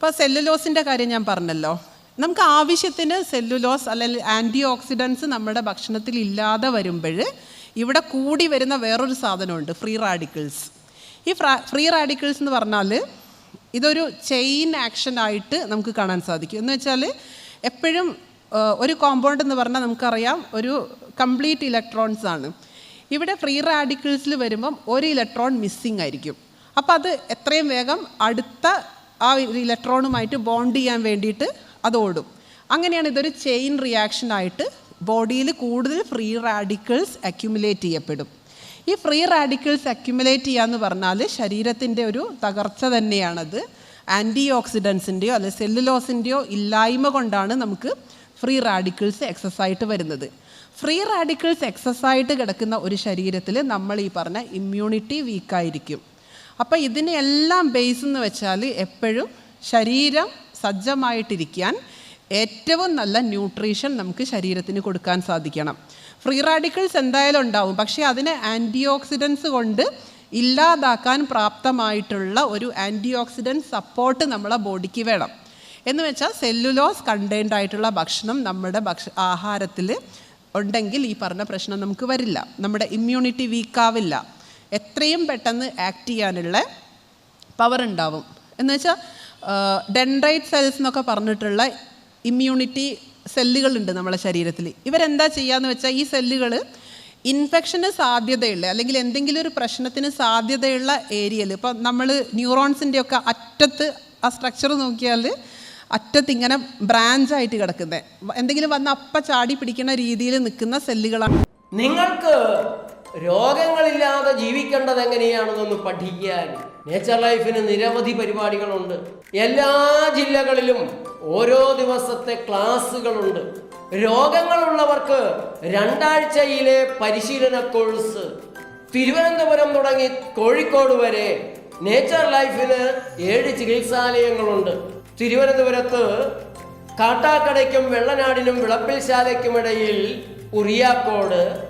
ഇപ്പോൾ സെല്ലുലോസിന്റെ കാര്യം ഞാൻ പറഞ്ഞല്ലോ. നമുക്ക് ആവശ്യത്തിന് സെല്ലുലോസ് അല്ലെങ്കിൽ ആന്റി ഓക്സിഡൻസ് നമ്മുടെ ഭക്ഷണത്തിൽ ഇല്ലാതെ വരുമ്പോൾ ഇവിടെ കൂടി വരുന്ന വേറൊരു സാധനമുണ്ട് ഫ്രീ റാഡിക്കിൾസ് ഈ ഫ്രീ റാഡിക്കിൾസ് എന്ന് പറഞ്ഞാൽ ഇതൊരു ചെയിൻ ആക്ഷൻ ആയിട്ട് നമുക്ക് കാണാൻ സാധിക്കും. എന്ന് വെച്ചാൽ എപ്പോഴും ഒരു കോമ്പൗണ്ട് എന്ന് പറഞ്ഞാൽ നമുക്കറിയാം ഒരു കംപ്ലീറ്റ് ഇലക്ട്രോൺസ് ആണ്. ഇവിടെ ഫ്രീ റാഡിക്കിൾസിൽ വരുമ്പം ഒരു ഇലക്ട്രോൺ മിസ്സിങ് ആയിരിക്കും. അപ്പോൾ അത് എത്രയും വേഗം അടുത്ത ആ ഇലക്ട്രോണുമായിട്ട് ബോണ്ട് ചെയ്യാൻ വേണ്ടിയിട്ട് അത് ഓടും. അങ്ങനെയാണ് ഇതൊരു ചെയിൻ റിയാക്ഷൻ ആയിട്ട് ബോഡിയിൽ കൂടുതൽ ഫ്രീ റാഡിക്കിൾസ് അക്യുമുലേറ്റ് ചെയ്യപ്പെടും. ഈ ഫ്രീ റാഡിക്കിൾസ് അക്യുമുലേറ്റ് ചെയ്യുക ചെയ്യാന്ന് പറഞ്ഞാൽ ശരീരത്തിന്റെ ഒരു തകർച്ച തന്നെയാണത്. ആന്റി ഓക്സിഡൻസിന്റെയോ അല്ലെ സെല്ലുലോസിന്റെയോ ഇല്ലായ്മ കൊണ്ടാണ് നമുക്ക് ഫ്രീ റാഡിക്കിൾസ് എക്സസ് ആയിട്ട് വരുന്നത്. ഫ്രീ റാഡിക്കിൾസ് എക്സസ് ആയിട്ട് കിടക്കുന്ന ഒരു ശരീരത്തിൽ നമ്മൾ ഈ പറഞ്ഞ ഇമ്മ്യൂണിറ്റി വീക്കായിരിക്കും അപ്പോൾ ഇതിനെല്ലാം ബേസ് എന്ന് വെച്ചാൽ എപ്പോഴും ശരീരം സജ്ജമായിട്ടിരിക്കാൻ ഏറ്റവും നല്ല ന്യൂട്രീഷൻ നമുക്ക് ശരീരത്തിന് കൊടുക്കാൻ സാധിക്കണം. ഫ്രീ റാഡിക്കൽസ് എന്തായാലും ഉണ്ടാവും. പക്ഷേ അതിനെ ആന്റി ഓക്സിഡൻസ് കൊണ്ട് ഇല്ലാതാക്കാൻ പ്രാപ്തമായിട്ടുള്ള ഒരു ആന്റി ഓക്സിഡന്റ് സപ്പോർട്ട് നമ്മളെ ബോഡിക്ക് വേണം. എന്ന് വെച്ചാൽ സെല്ലുലോസ് കണ്ടെയ്ൻഡ് ആയിട്ടുള്ള ഭക്ഷണം നമ്മുടെ ഭക്ഷ ആഹാരത്തിൽ ഉണ്ടെങ്കിൽ ഈ പറഞ്ഞ പ്രശ്നം നമുക്ക് വരില്ല. നമ്മുടെ ഇമ്മ്യൂണിറ്റി വീക്കാവില്ല എത്രയും പെട്ടെന്ന് ആക്ട് ചെയ്യാനുള്ള പവർ ഉണ്ടാവും. എന്ന് വെച്ചാൽ ഡെൻഡ്രൈറ്റ് സെൽസ് എന്നൊക്കെ പറഞ്ഞിട്ടുള്ള ഇമ്മ്യൂണിറ്റി സെല്ലുകളുണ്ട് നമ്മുടെ ശരീരത്തിൽ. ഇവരെന്താ ചെയ്യാന്ന് വെച്ചാൽ ഈ സെല്ലുകൾ ഇൻഫെക്ഷന് സാധ്യതയുള്ള അല്ലെങ്കിൽ എന്തെങ്കിലും ഒരു പ്രശ്നത്തിന് സാധ്യതയുള്ള ഏരിയയിൽ ഇപ്പം നമ്മൾ ന്യൂറോൺസിന്റെയൊക്കെ അറ്റത്ത് ആ സ്ട്രക്ചർ നോക്കിയാൽ അറ്റത്ത് ഇങ്ങനെ ബ്രാഞ്ചായിട്ട് കിടക്കുന്നത് എന്തെങ്കിലും വന്ന് അപ്പ ചാടി പിടിക്കുന്ന രീതിയിൽ നിൽക്കുന്ന സെല്ലുകളാണ് നിങ്ങൾക്ക് രോഗങ്ങളില്ലാതെ ജീവിക്കേണ്ടത് എങ്ങനെയാണെന്നൊന്ന് പഠിക്കാൻ നേച്ചർ ലൈഫിന് നിരവധി പരിപാടികളുണ്ട്. എല്ലാ ജില്ലകളിലും ഓരോ ദിവസത്തെ ക്ലാസ്സുകളുണ്ട്. രോഗങ്ങളുള്ളവർക്ക് രണ്ടാഴ്ചയിലെ പരിശീലന കോഴ്സ് തിരുവനന്തപുരം തുടങ്ങി കോഴിക്കോട് വരെ നേച്ചർ ലൈഫിന് ഏഴ് ചികിത്സാലയങ്ങളുണ്ട്. തിരുവനന്തപുരത്ത് കാട്ടാക്കടയ്ക്കും വെള്ളനാടിനും വിളപ്പിൽശാലയ്ക്കുമിടയിൽ ഉറിയാക്കോട്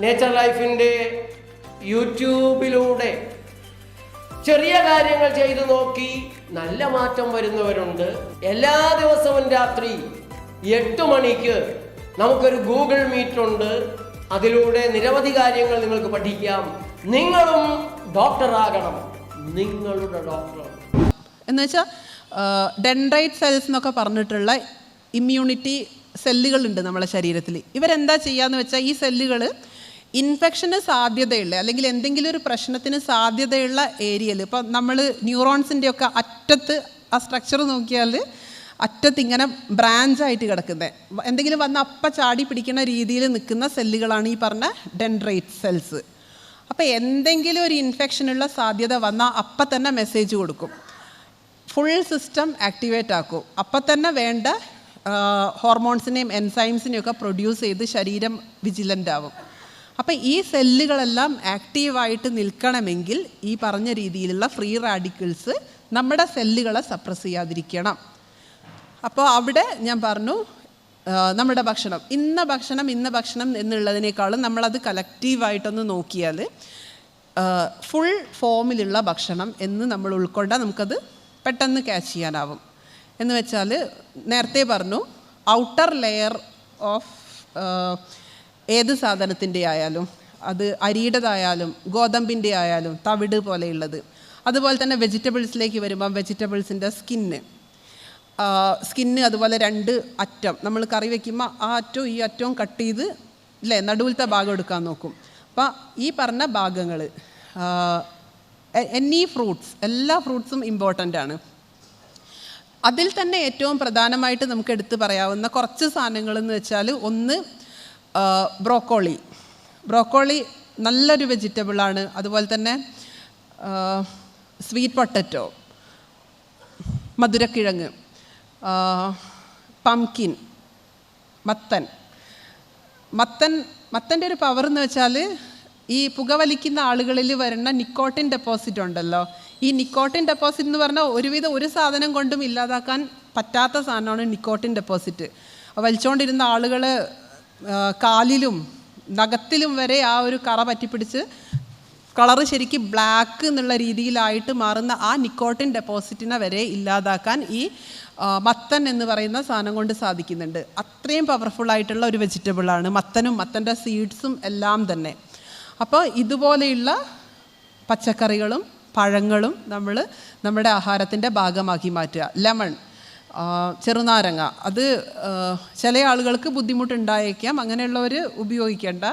നേച്ചർ ലൈഫിന്റെ യൂട്യൂബിലൂടെ ചെറിയ കാര്യങ്ങൾ ചെയ്തു നോക്കി നല്ല മാറ്റം വരുന്നവരുണ്ട്. എല്ലാ ദിവസവും രാത്രി എട്ട് മണിക്ക് നമുക്കൊരു ഗൂഗിൾ മീറ്റ് ഉണ്ട്. അതിലൂടെ നിരവധി കാര്യങ്ങൾ നിങ്ങൾക്ക് പഠിക്കാം. നിങ്ങളും ഡോക്ടറാകണം നിങ്ങളുടെ ഡോക്ടർ എന്ന് വെച്ചാൽ ഡെൻഡ്രൈറ്റ് സെൽസ് എന്നൊക്കെ പറഞ്ഞിട്ടുള്ള ഇമ്മ്യൂണിറ്റി സെല്ലുകളുണ്ട് നമ്മളെ ശരീരത്തിൽ ഇവരെന്താ ചെയ്യാന്ന് വെച്ചാൽ ഈ സെല്ലുകൾ ഇൻഫെക്ഷന് സാധ്യതയുള്ള അല്ലെങ്കിൽ എന്തെങ്കിലും ഒരു പ്രശ്നത്തിന് സാധ്യതയുള്ള ഏരിയയിൽ ഇപ്പം നമ്മൾ ന്യൂറോൺസിന്റെ ഒക്കെ അറ്റത്ത് ആ സ്ട്രക്ചർ നോക്കിയാൽ അറ്റത്ത് ഇങ്ങനെ ബ്രാഞ്ചായിട്ട് കിടക്കുന്നത് എന്തെങ്കിലും വന്ന് അപ്പ ചാടി പിടിക്കുന്ന രീതിയിൽ നിൽക്കുന്ന സെല്ലുകളാണ് ഈ പറഞ്ഞ ഡെൻഡ്രൈറ്റ് സെൽസ് അപ്പോൾ എന്തെങ്കിലും ഒരു ഇൻഫെക്ഷനുള്ള സാധ്യത വന്നാൽ അപ്പം തന്നെ മെസ്സേജ് കൊടുക്കും. ഫുൾ സിസ്റ്റം ആക്ടിവേറ്റ് ആക്കും. അപ്പം തന്നെ വേണ്ട ഹോർമോൺസിനെയും എൻസൈംസിനെയും ഒക്കെ പ്രൊഡ്യൂസ് ചെയ്ത് ശരീരം വിജിലന്റ് ആവും. അപ്പം ഈ സെല്ലുകളെല്ലാം ആക്റ്റീവായിട്ട് നിൽക്കണമെങ്കിൽ ഈ പറഞ്ഞ രീതിയിലുള്ള ഫ്രീ റാഡിക്കിൾസ് നമ്മുടെ സെല്ലുകളെ സപ്രസ് ചെയ്യാതിരിക്കണം. അപ്പോൾ അവിടെ ഞാൻ പറഞ്ഞു നമ്മുടെ ഭക്ഷണം. ഇന്ന ഭക്ഷണം ഇന്ന ഭക്ഷണം എന്നുള്ളതിനേക്കാളും നമ്മളത് കലക്റ്റീവായിട്ടൊന്ന് നോക്കിയാൽ ഫുൾ ഫോമിലുള്ള ഭക്ഷണം എന്ന് നമ്മൾ ഉൾക്കൊണ്ടാൽ നമുക്കത് പെട്ടെന്ന് ക്യാച്ച് ചെയ്യാനാവും. എന്ന് വെച്ചാൽ നേരത്തെ പറഞ്ഞു ഔട്ടർ ലെയർ ഓഫ് ഏത് സാധനത്തിന്റെ ആയാലും അത് അരിയുടേതായാലും ഗോതമ്പിന്റെ ആയാലും തവിട് പോലെയുള്ളത്. അതുപോലെ തന്നെ വെജിറ്റബിൾസിലേക്ക് വരുമ്പം വെജിറ്റബിൾസിന്റെ സ്കിന്ന്. സ്കിന്ന് അതുപോലെ രണ്ട് അറ്റം. നമ്മൾ കറി വയ്ക്കുമ്പോൾ ആ അറ്റവും ഈ അറ്റവും കട്ട് ചെയ്ത് ഇല്ലേ നടുവിലത്തെ ഭാഗം എടുക്കാൻ നോക്കും. അപ്പോൾ ഈ പറഞ്ഞ ഭാഗങ്ങൾ എന്നീ ഫ്രൂട്ട്സ് എല്ലാ ഫ്രൂട്ട്സും ഇമ്പോർട്ടന്റ് ആണ്. അതിൽ തന്നെ ഏറ്റവും പ്രധാനമായിട്ട് നമുക്ക് എടുത്തു പറയാവുന്ന കുറച്ച് സാധനങ്ങൾ എന്ന് വെച്ചാൽ ഒന്ന് ബ്രോക്കോളി. ബ്രോക്കോളി നല്ലൊരു വെജിറ്റബിളാണ് അതുപോലെ തന്നെ സ്വീറ്റ് പൊട്ടറ്റോ മധുരക്കിഴങ്ങ് പംകിൻ മത്തൻ. മത്തൻ മത്തന്റെ ഒരു പവർ എന്ന് വെച്ചാൽ ഈ പുകവലിക്കുന്ന ആളുകളിൽ വരുന്ന നിക്കോട്ടിൻ ഡെപ്പോസിറ്റ് ഉണ്ടല്ലോ. ഈ നിക്കോട്ടിൻ ഡെപ്പോസിറ്റ് എന്ന് പറഞ്ഞാൽ ഒരുവിധം ഒരു സാധനം കൊണ്ടും ഇല്ലാതാക്കാൻ പറ്റാത്ത സാധനമാണ് നിക്കോട്ടിൻ ഡെപ്പോസിറ്റ് വലിച്ചുകൊണ്ടിരുന്ന ആളുകൾ കാലിലും നഖത്തിലും വരെ ആ ഒരു കറ പറ്റിപ്പിടിച്ച് കളറ് ശരിക്കും ബ്ലാക്ക് എന്നുള്ള രീതിയിലായിട്ട് മാറുന്ന ആ നിക്കോട്ടിൻ ഡെപ്പോസിറ്റിനെ വരെ ഇല്ലാതാക്കാൻ ഈ മത്തൻ എന്ന് പറയുന്ന സാധനം കൊണ്ട് സാധിക്കുന്നുണ്ട്. അത്രയും പവർഫുൾ ആയിട്ടുള്ള ഒരു വെജിറ്റബിളാണ് മത്തനും മത്തന്റെ സീഡ്സും എല്ലാം തന്നെ. അപ്പോൾ ഇതുപോലെയുള്ള പച്ചക്കറികളും പഴങ്ങളും നമ്മൾ നമ്മുടെ ആഹാരത്തിന്റെ ഭാഗമാക്കി മാറ്റുക. ലെമൺ ചെറുനാരങ്ങ. അത് ചില ആളുകൾക്ക് ബുദ്ധിമുട്ടുണ്ടായേക്കാം. അങ്ങനെയുള്ളവർ ഉപയോഗിക്കേണ്ട.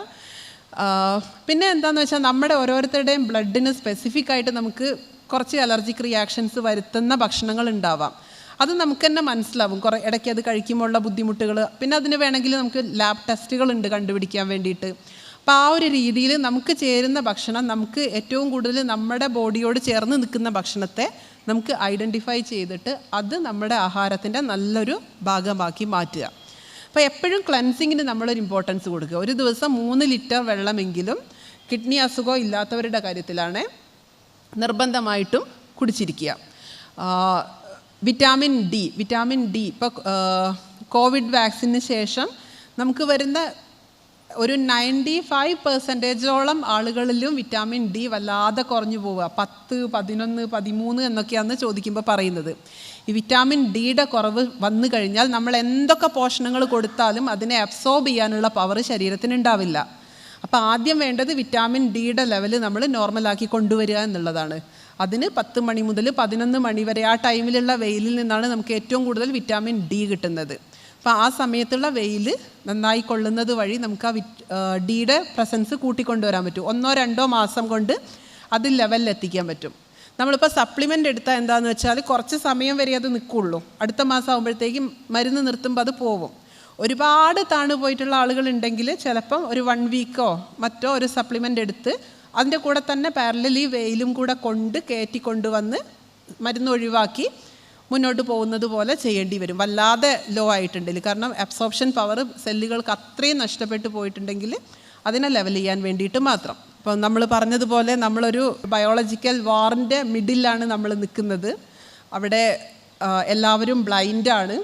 പിന്നെ എന്താണെന്ന് വെച്ചാൽ നമ്മുടെ ഓരോരുത്തരുടെയും ബ്ലഡിന് സ്പെസിഫിക് ആയിട്ട് നമുക്ക് കുറച്ച് അലർജിക് റിയാക്ഷൻസ് വരുത്തുന്ന ഭക്ഷണങ്ങൾ ഉണ്ടാവാം. അത് നമുക്ക് തന്നെ മനസ്സിലാവും. കുറേ ഇടയ്ക്ക് അത് കഴിക്കുമ്പോഴുള്ള ബുദ്ധിമുട്ടുകൾ പിന്നെ അതിന് വേണമെങ്കിൽ നമുക്ക് ലാബ് ടെസ്റ്റുകൾ ഉണ്ട് കണ്ടുപിടിക്കാൻ വേണ്ടിയിട്ട്. അപ്പോൾ ആ ഒരു രീതിയിൽ നമുക്ക് ചേരുന്ന ഭക്ഷണം നമുക്ക് ഏറ്റവും കൂടുതൽ നമ്മുടെ ബോഡിയോട് ചേർന്ന് നിൽക്കുന്ന ഭക്ഷണത്തെ നമുക്ക് ഐഡന്റിഫൈ ചെയ്തിട്ട് അത് നമ്മുടെ ആഹാരത്തിന്റെ നല്ലൊരു ഭാഗമാക്കി മാറ്റുക. അപ്പോൾ എപ്പോഴും ക്ലൻസിങ്ങിന് നമ്മളൊരു ഇമ്പോർട്ടൻസ് കൊടുക്കുക. ഒരു ദിവസം മൂന്ന് ലിറ്റർ വെള്ളമെങ്കിലും കിഡ്നി അസുഖം ഇല്ലാത്തവരുടെ കാര്യത്തിലാണ് നിർബന്ധമായിട്ടും കുടിച്ചിരിക്കുക. വിറ്റാമിൻ ഡി വിറ്റാമിൻ ഡി ഇപ്പോൾ കോവിഡ് വാക്സിന് ശേഷം നമുക്ക് വരുന്ന ഒരു നയന്റി ഫൈവ് പെർസെന്റേജോളം ആളുകളിലും വിറ്റാമിൻ ഡി വല്ലാതെ കുറഞ്ഞു പോവുക. പത്ത് പതിനൊന്ന് പതിമൂന്ന് എന്നൊക്കെയാണ് ചോദിക്കുമ്പോൾ പറയുന്നത്. ഈ വിറ്റാമിൻ ഡിയുടെ കുറവ് വന്നു കഴിഞ്ഞാൽ നമ്മൾ എന്തൊക്കെ പോഷണങ്ങൾ കൊടുത്താലും അതിനെ അബ്സോർബ് ചെയ്യാനുള്ള പവർ ശരീരത്തിന് ഉണ്ടാവില്ല. അപ്പോൾ ആദ്യം വേണ്ടത് വിറ്റാമിൻ ഡിയുടെ ലെവൽ നമ്മൾ നോർമലാക്കി കൊണ്ടുവരിക എന്നുള്ളതാണ്. അതിന് പത്ത് മണി മുതൽ പതിനൊന്ന് മണി വരെ ആ ടൈമിലുള്ള വെയിലിൽ നിന്നാണ് നമുക്ക് ഏറ്റവും കൂടുതൽ വിറ്റാമിൻ ഡി കിട്ടുന്നത്. അപ്പോൾ ആ സമയത്തുള്ള വെയിൽ നന്നായി കൊള്ളുന്നത് വഴി നമുക്ക് ആ വിറ്റ് ഡിയുടെ പ്രസൻസ് കൂട്ടിക്കൊണ്ടുവരാൻ പറ്റും. ഒന്നോ രണ്ടോ മാസം കൊണ്ട് അത് ലെവലിൽ എത്തിക്കാൻ പറ്റും. നമ്മളിപ്പോൾ സപ്ലിമെന്റ് എടുത്താൽ എന്താണെന്ന് വെച്ചാൽ കുറച്ച് സമയം വരെ അത് നിൽക്കുള്ളൂ അടുത്ത മാസം ആകുമ്പോഴത്തേക്കും മരുന്ന് നിർത്തുമ്പോൾ അത് പോവും. ഒരുപാട് താണു പോയിട്ടുള്ള ആളുകളുണ്ടെങ്കിൽ ചിലപ്പം ഒരു വൺ വീക്കോ മറ്റോ ഒരു സപ്ലിമെന്റ് എടുത്ത് അതിന്റെ കൂടെ തന്നെ പാരലലി വെയിലും കൂടെ കൊണ്ട് കയറ്റി കൊണ്ടുവന്ന് മരുന്ന് ഒഴിവാക്കി മുന്നോട്ട് പോകുന്നത് പോലെ ചെയ്യേണ്ടി വരും. വല്ലാതെ ലോ ആയിട്ടുണ്ടെങ്കിൽ. കാരണം അബ്സോർപ്ഷൻ പവർ സെല്ലുകൾക്ക് അത്രയും നഷ്ടപ്പെട്ടു പോയിട്ടുണ്ടെങ്കിൽ അതിനെ ലെവൽ ചെയ്യാൻ വേണ്ടിയിട്ട് മാത്രം. ഇപ്പോൾ നമ്മൾ പറഞ്ഞതുപോലെ നമ്മളൊരു ബയോളജിക്കൽ വാറിന്റെ മിഡിലാണ് നമ്മൾ നിൽക്കുന്നത്. അവിടെ എല്ലാവരും ബ്ലൈൻഡാണ്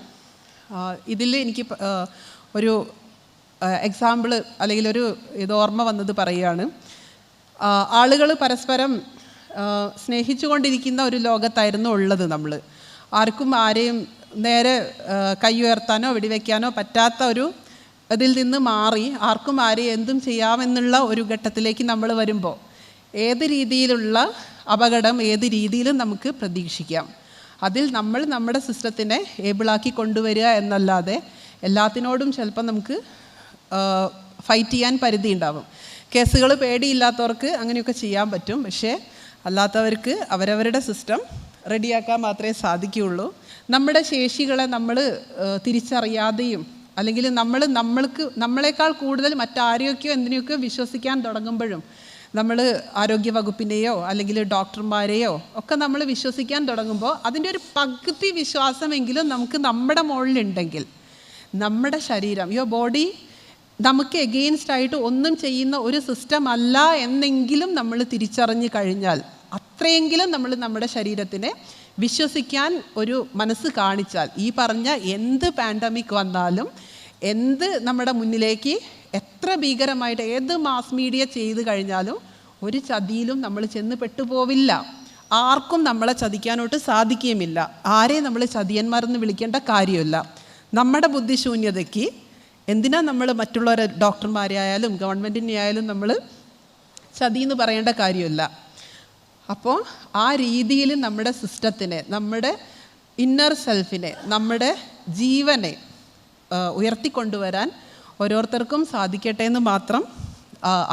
ഇതിൽ എനിക്ക് ഒരു എക്സാമ്പിൾ അല്ലെങ്കിൽ ഒരു ഇത് ഓർമ്മ വന്നത് പറയുകയാണ്. ആളുകൾ പരസ്പരം സ്നേഹിച്ചുകൊണ്ടിരിക്കുന്ന ഒരു ലോകത്തായിരുന്നു ഉള്ളത് നമ്മൾ. ആർക്കും ആരെയും നേരെ കൈ ഉയർത്താനോ വെടിവെക്കാനോ പറ്റാത്ത ഒരു അതിൽ നിന്ന് മാറി ആർക്കും ആരെയും എന്തും ചെയ്യാമെന്നുള്ള ഒരു ഘട്ടത്തിലേക്ക് നമ്മൾ വരുമ്പോൾ ഏത് രീതിയിലുള്ള അപകടം ഏത് രീതിയിലും നമുക്ക് പ്രതീക്ഷിക്കാം. അതിൽ നമ്മൾ നമ്മുടെ സിസ്റ്റത്തിനെ ഏബിളാക്കി കൊണ്ടുവരിക എന്നല്ലാതെ എല്ലാത്തിനോടും ചിലപ്പോൾ നമുക്ക് ഫൈറ്റ് ചെയ്യാൻ പരിധി ഉണ്ടാവും. കേസുകൾ പേടിയില്ലാത്തവർക്ക് അങ്ങനെയൊക്കെ ചെയ്യാൻ പറ്റും. പക്ഷേ അല്ലാത്തവർക്ക് അവരവരുടെ സിസ്റ്റം റെഡിയാക്കാൻ മാത്രമേ സാധിക്കുകയുള്ളൂ. നമ്മുടെ ശേഷികളെ നമ്മൾ തിരിച്ചറിയാതെയും അല്ലെങ്കിൽ നമ്മൾ നമ്മൾക്ക് നമ്മളെക്കാൾ കൂടുതൽ മറ്റാരെയൊക്കെയോ എന്തിനെയൊക്കെയോ വിശ്വസിക്കാൻ തുടങ്ങുമ്പോഴും നമ്മൾ ആരോഗ്യ വകുപ്പിനെയോ അല്ലെങ്കിൽ ഡോക്ടർമാരെയോ ഒക്കെ നമ്മൾ വിശ്വസിക്കാൻ തുടങ്ങുമ്പോൾ അതിന്റെ ഒരു പകുതി വിശ്വാസമെങ്കിലും നമുക്ക് നമ്മുടെ മുകളിലുണ്ടെങ്കിൽ നമ്മുടെ ശരീരം യുവർ ബോഡി നമുക്ക് എഗെയിൻസ്റ്റ് ആയിട്ട് ഒന്നും ചെയ്യുന്ന ഒരു സിസ്റ്റം അല്ല എന്നെങ്കിലും നമ്മൾ തിരിച്ചറിഞ്ഞു കഴിഞ്ഞാൽ അത്രയെങ്കിലും നമ്മൾ നമ്മുടെ ശരീരത്തിനെ വിശ്വസിക്കാൻ ഒരു മനസ്സ് കാണിച്ചാൽ ഈ പറഞ്ഞ എന്ത് പാൻഡമിക് വന്നാലും എന്ത് നമ്മുടെ മുന്നിലേക്ക് എത്ര ഭീകരമായിട്ട് ഏത് മാസ് മീഡിയ ചെയ്ത് കഴിഞ്ഞാലും ഒരു ചതിയിലും നമ്മൾ ചെന്ന് പെട്ടുപോവില്ല. ആർക്കും നമ്മളെ ചതിക്കാനോട്ട് സാധിക്കുകയുമില്ല. ആരെയും നമ്മൾ ചതിയന്മാരെന്ന് വിളിക്കേണ്ട കാര്യമില്ല. നമ്മുടെ ബുദ്ധിശൂന്യതയ്ക്ക് എന്തിനാ നമ്മൾ മറ്റുള്ളവരെ ഡോക്ടർമാരെ ആയാലും ഗവൺമെന്റിനെ ആയാലും നമ്മൾ ചതി എന്ന് പറയേണ്ട കാര്യമില്ല. അപ്പോൾ ആ രീതിയിൽ നമ്മുടെ സിസ്റ്റത്തിനെ നമ്മുടെ ഇന്നർ സെൽഫിനെ നമ്മുടെ ജീവനെ ഉയർത്തിക്കൊണ്ടുവരാൻ ഓരോരുത്തർക്കും സാധിക്കട്ടെ എന്ന് മാത്രം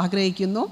ആഗ്രഹിക്കുന്നു.